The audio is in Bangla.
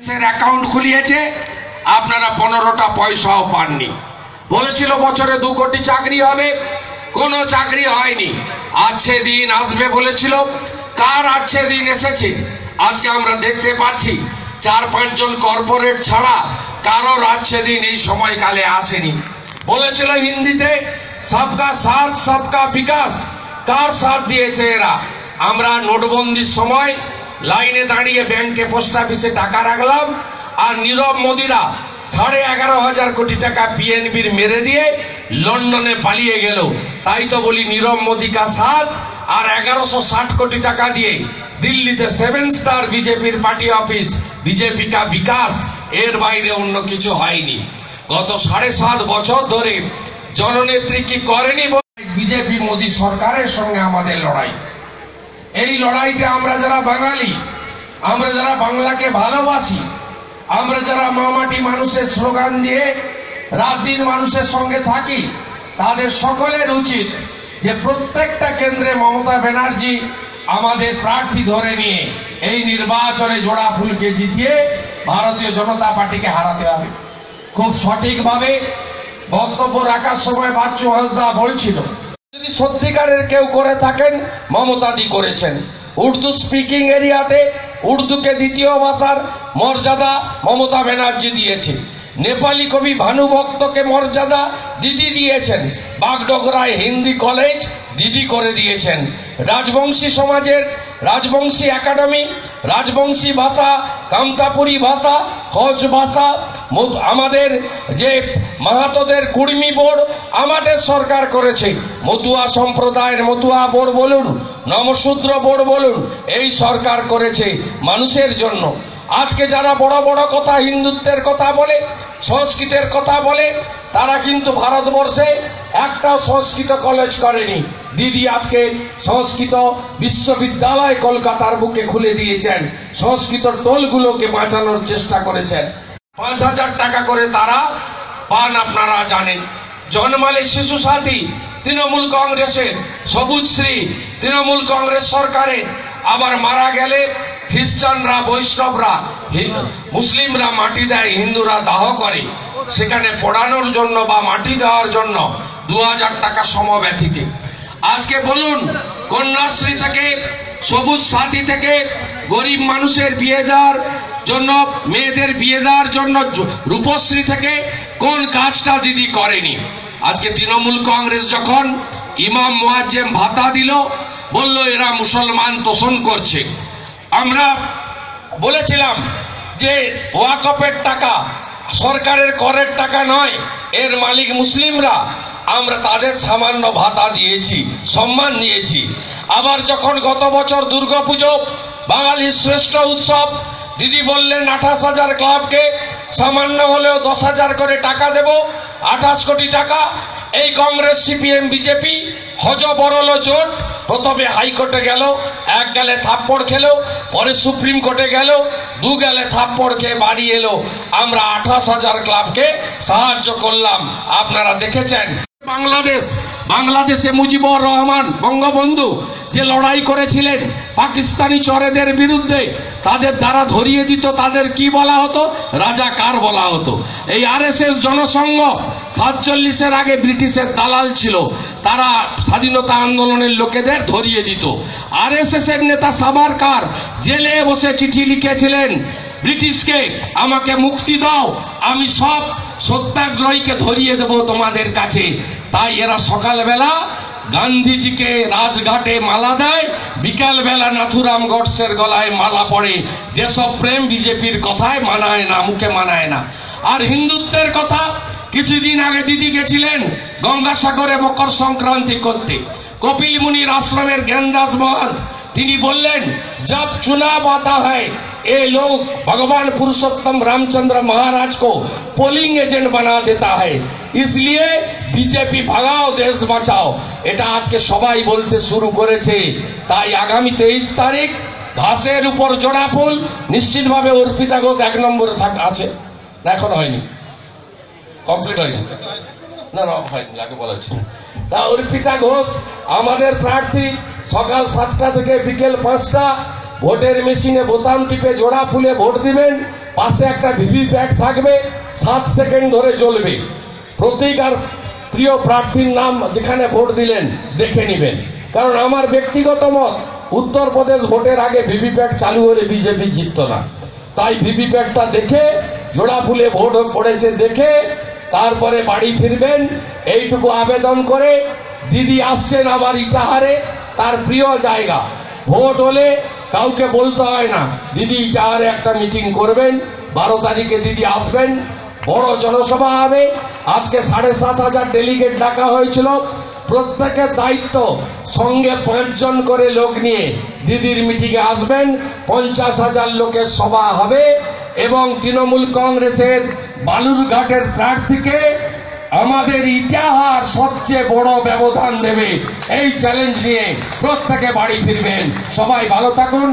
অ্যাকাউন্ট খুলিয়েছে, আপনারা পনেরোটা পয়সাও পাননি। বলেছিল বছরে দু কোটি চাকরি হবে, কোনো চাকরি হয়নি। আছে দিন আসবে বলেছিল, কার আছে দিন এসেছে? আজকে আমরা দেখতে পাচ্ছি, চার পাঁচজন কর্পোরেট ছাড়া কারোর আছে দিন এই সময়কালে আসেনি। বলেছিল হিন্দিতে, সবকা সাথ, সবকা বিকাশ। কার সাথ দিয়েছে এরা? আমরা নোটবন্দির সময় লাইনে দাঁড়িয়ে ব্যাংকে পোস্ট অফিসে টাকা রাখলাম আর নীরব মোদিরা সাড়ে এগারো হাজার কোটি টাকা পিএনবির মেরে দিয়ে লন্ডনে পালিয়ে গেল। তাই তো বলি নীরব মোদী কা সাথ আর এগারোশো ষাট কোটি টাকা দিয়ে দিল্লিতে সেভেন স্টার বিজেপির পার্টি অফিস, বিজেপি কা বিকাশ, এর বাইরে অন্য কিছু হয়নি। গত সাড়ে সাত বছর ধরে জননেত্রী কি করেনি বিজেপি মোদী সরকারের সঙ্গে আমাদের লড়াই? এই লড়াইতে আমরা যারা বাঙালি, আমরা যারা বাংলাকে ভালোবাসি, আমরা যারা মামাটি মানুষের স্লোগান দিয়ে রাত দিন মানুষের সঙ্গে থাকি, তাদের সকলের উচিত যে প্রত্যেকটা কেন্দ্রে মমতা ব্যানার্জি আমাদের প্রার্থী ধরে নিয়ে এই নির্বাচনে জোড়া ফুলকে জিতিয়ে ভারতীয় জনতা পার্টিকে হারাতে হবে। খুব সঠিকভাবে বক্তব্য রাখার সময় বাচ্চু হাসদা বলছিল যদি সত্যিকারের কেউ করে থাকেন, মমতাদি করেছেন। উর্দু স্পিকিং এরিয়াতে উর্দুকে দ্বিতীয় ভাষার মর্যাদা মমতা ব্যানার্জি দিয়েছে। নেপালি কবি ভানুভক্তকে মর্যাদা দিদি দিয়েছেন। বাগডোগরায় হিন্দি কলেজ দিদি করে দিয়েছেন। রাজবংশী সমাজের রাজবংশী একাডেমি রাজবংশী ভাষা, কামতাপুরী ভাষা কচ ভাষা আমাদের যে মাহাতোদের কুর্মী বোর্ড আমাদের সরকার করেছে। মতুয়া সম্প্রদায়ের মতুয়া বোর্ড বলুন, নমশূদ্র বোর্ড বলুন, এই সরকার করেছে মানুষের জন্য। আজকে যারা বড় বড় কথা হিন্দুত্বের কথা বলে, সংস্কৃতের কথা বলে, তারা কিন্তু ভারতবর্ষে একটাও সংস্কৃত কলেজ করেনি। দিদি আজকে সংস্কৃত বিশ্ববিদ্যালয় কলকাতার বুকে খুলে দিয়েছেন। সংস্কৃত টোলগুলোকে বাঁচানোর চেষ্টা করেছেন। পাঁচ হাজার টাকা করে তারা পান আপনারা জানেন। জন্মালে শিশু সাথী, তৃণমূল কংগ্রেসের সবুজশ্রী তৃণমূল কংগ্রেস সরকারের। আবার মারা গেলে খ্রিস্টানরা, বৈষ্ণবরা মুসলিমরা মাটি দেয়, হিন্দুরা দাহ করে। সেখানে পড়ানোর জন্য বা মাটি দেওয়ার জন্য দু হাজার টাকা সমব্যথিতে। আজকে বলুন, কন্যাশ্রী থেকে, সবুজ সাথী থেকে গরিব মানুষের বিয়ে দেওয়ার জন্য মেয়েদের বিয়ে দেওয়ার জন্য রূপশ্রী থেকে কোন কাজটা দিদি করেনি? আজকে তৃণমূল কংগ্রেস যখন ইমাম মোয়াজ্জেম ভাতা দিল, বলল, এরা মুসলমান তোষণ করছে। আমরা বলেছিলাম যে ওয়াকফের টাকা সরকারের করের টাকা নয়, এর মালিক মুসলিমরা। আমরা তাদের সামান্য ভাতা দিয়েছি, সম্মান নিয়েছি। আবার যখন গত বছর দুর্গাপুজো, বাঙালির শ্রেষ্ঠ উৎসব দিদি বললেন, আঠাশ হাজার ক্লাবকে সামান্য হলেও দশ হাজার করে টাকা দেব, আঠাশ কোটি টাকা। এই কংগ্রেস, সিপিএম, বিজেপি হজ বড়ল জোট প্রথমে হাইকোর্টে গেল, এক গেলে থাপ্পড় খেলো, পরে সুপ্রিম কোর্টে গেল, দু গেলে থাপ্পড় খেয়ে বাড়ি এলো। আমরা আঠাশ হাজার ক্লাবকে সাহায্য করলাম। আপনারা দেখেছেন? বাংলাদেশ বাংলাদেশে মুজিবুর রহমান বঙ্গবন্ধু যে লড়াই করেছিলেন পাকিস্তানি চরেদের বিরুদ্ধে, তাদের দ্বারা ধরিয়ে দিত, তাদের কি বলা হতো? রাজা কার বলা হতো? এই আরএসএস জনসংঘ সাতচল্লিশের আগে ব্রিটিশের দালাল ছিল, তারা স্বাধীনতা আন্দোলনের লোকেদের ধরিয়ে দিত। আরএসএস এর নেতা সাবারকার জেলে বসে চিঠি লিখেছিলেন ব্রিটিশকে আমাকে মুক্তি দাও। আমি সব সত্যাগ্রহীকে ধরিয়ে দেব তোমাদের কাছে। তাই এরা সকালবেলা গান্ধীজিকে রাজঘাটে মালা দেয়। বিকাল বেলা নাথুরাম গডসের গলায় মালা পড়ে দেশপ্রেম বিজেপির কথায় মানায় না, মুখে মানায় না। আর হিন্দুত্বের কথা, কিছুদিন আগে দিদি গেছিলেন গঙ্গাসাগরে মকর সংক্রান্তি করতে। কপিল মুনির আশ্রমের জ্ঞানদাস মহান তিনি বললেন जब चुनाव आता है ये लोग भगवान पुरुषोत्तम रामचंद्र महाराज को पोलिंग एजेंट बना देता है इसलिए বিজেপি ভাগাও দেশ বাঁচাও এটা আজকে সবাই বলতে শুরু করেছে তাই আগামী তেইশ তারিখ ঘাসের উপর জোড়া ফুল নিশ্চিতভাবে অর্পিতা ঘোষ এক নম্বরে থাক আছে না, এখন হয়নি কমপ্লিট হয়ে গেছে না না হয়নি আগে বলা হয়েছে তা অর্পিতা ঘোষ আমাদের প্রার্থী সকাল সাতটা থেকে বিকেল পাঁচটা, ভোটের মেশিনে বোতাম টিপে জোড়া ফুলে ভোট দিবেন, পাশে একটা ভিভি প্যাট থাকবে, সাত সেকেন্ড ধরে চলবে। প্রতীক আর প্রিয় প্রার্থীর নাম যেখানে ভোট দিলেন, দেখে নেবেন। কারণ আমার ব্যক্তিগত মত, উত্তরপ্রদেশ ভোটের আগে ভিভিপ্যাট চালু হলে বিজেপি জিতত না। তাই ভিভিপ্যাটটা দেখে, জোড়া ফুলে ভোট পড়েছে দেখে, তারপরে বাড়ি ফিরবেন, এইটুকু আবেদন করে, দিদি আসছেন আবার ইটাহারে তার প্রিয় জায়গা। ভোট হলে কাউকে বলতে হয় না, দিদি ইটাহারে একটা মিটিং করবেন, বারো তারিখে দিদি আসবেন, বড় জনসভা হবে। আজকে সাড়ে সাত হাজার ডেলিগেট ডাকা হয়েছিল। প্রত্যেকের দায়িত্ব সঙ্গে পাঁচজন করে লোক নিয়ে দিদির মিটিংয়ে আসবেন। পঞ্চাশ হাজার লোকের সভা হবে এবং তৃণমূল কংগ্রেসের বালুরঘাটের প্রার্থীকে আমাদের ইতিহাস সবচেয়ে বড় ব্যবধান দেবে। এই চ্যালেঞ্জ নিয়ে প্রত্যেকে বাড়ি ফিরবেন। সবাই ভালো থাকুন।